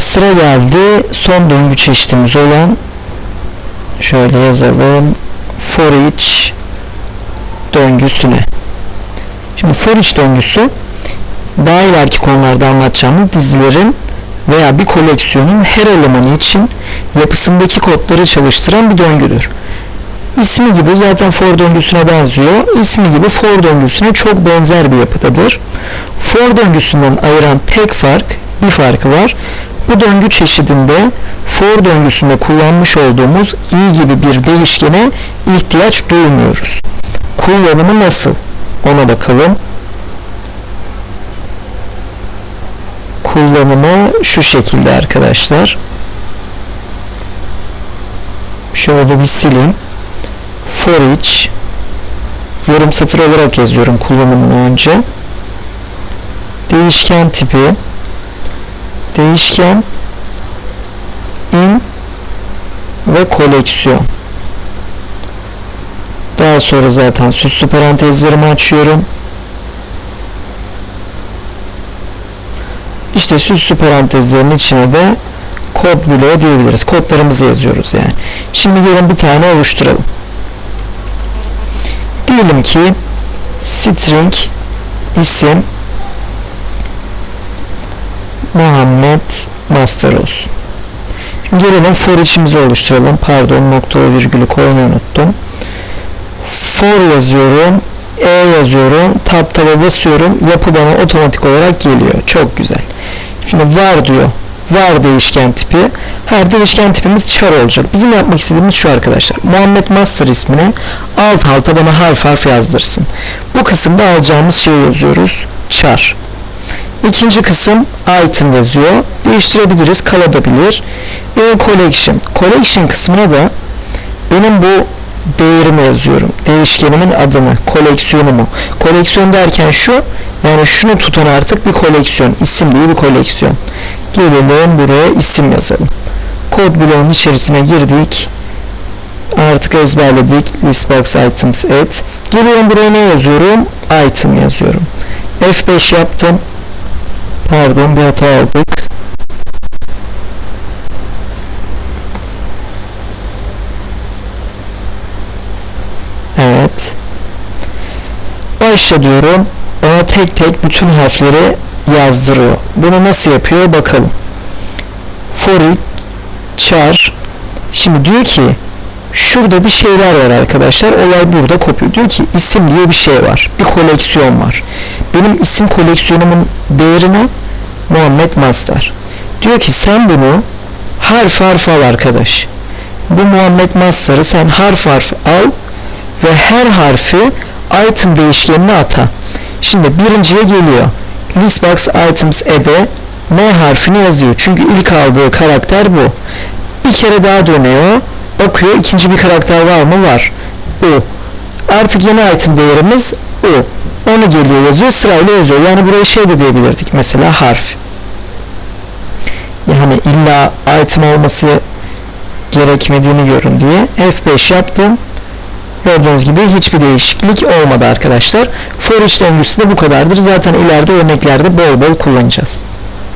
Sıra geldi son döngü çeşitimiz olan şöyle yazalım for each döngüsüne. Şimdi for each döngüsü daha ileriki konularda anlatacağımız dizilerin veya bir koleksiyonun her elemanı için yapısındaki kodları çalıştıran bir döngüdür. İsmi gibi zaten for döngüsüne benziyor. İsmi gibi for döngüsüne çok benzer bir yapıdadır. For döngüsünden ayıran tek fark, bir farkı var. Bu döngü çeşidinde for döngüsünde kullanmış olduğumuz i gibi bir değişkene ihtiyaç duymuyoruz. Kullanımı nasıl? Ona bakalım. Kullanımı şu şekilde arkadaşlar. Şöyle bir sileyim. For each yorum satır olarak yazıyorum kullanımını önce. Değişken tipi değişken in ve koleksiyon. Daha sonra zaten süslü parantezlerimi açıyorum. İşte süslü parantezlerin içine de kod bloğu diyebiliriz. Kodlarımızı yazıyoruz yani. Şimdi gelin bir tane oluşturalım. Diyelim ki string isim Muhammed Master olsun. Şimdi gelelim for içimizi oluşturalım. Pardon nokta virgülü koymayı unuttum. For yazıyorum. E yazıyorum. Tab taba basıyorum. Yapı bana otomatik olarak geliyor. Çok güzel. Şimdi var diyor. Var değişken tipi. Her değişken tipimiz char olacak. Bizim yapmak istediğimiz şu arkadaşlar. Muhammed Master ismini alt alta bana harf harf yazdırsın. Bu kısımda alacağımız şeyi yazıyoruz. Char. İkinci kısım item yazıyor. Değiştirebiliriz, kalabilir. Ve collection. Collection kısmına da benim bu değerimi yazıyorum. Değişkenimin adını, koleksiyonumu. Koleksiyon derken şu, yani şunu tutan artık bir koleksiyon. isim değil bir koleksiyon. Gelelim buraya isim yazalım. Kod bloğunun içerisine girdik. Artık ezberledik. Listbox items et. Geliyorum buraya ne yazıyorum? Item yazıyorum. F5 yaptım. Pardon bir hata aldık. Evet. Başla diyorum. Bana tek tek bütün harfleri yazdırıyor. Bunu nasıl yapıyor bakalım. For it, char. Şimdi diyor ki şurada bir şeyler var arkadaşlar. Olay burada kopuyor. Diyor ki isim diye bir şey var. Bir koleksiyon var. Benim isim koleksiyonumun değerini Muhammed Master. Diyor ki sen bunu harf harf al arkadaş. Bu Muhammed Master'ı sen harf harf al ve her harfi item değişkenine ata. Şimdi birinciye geliyor. Listbox items add'e M harfini yazıyor. Çünkü ilk aldığı karakter bu. Bir kere daha dönüyor. Bakıyor ikinci bir karakter var mı? Var. U. Artık yeni item değerimiz U. Onu geliyor yazıyor sırayla yazıyor. Yani buraya şey de diyebilirdik mesela harf. Yani illa item olması gerekmediğini görün diye F5 yaptım. Gördüğünüz gibi hiçbir değişiklik olmadı arkadaşlar. For each döngüsü de bu kadardır. Zaten ileride örneklerde bol bol kullanacağız.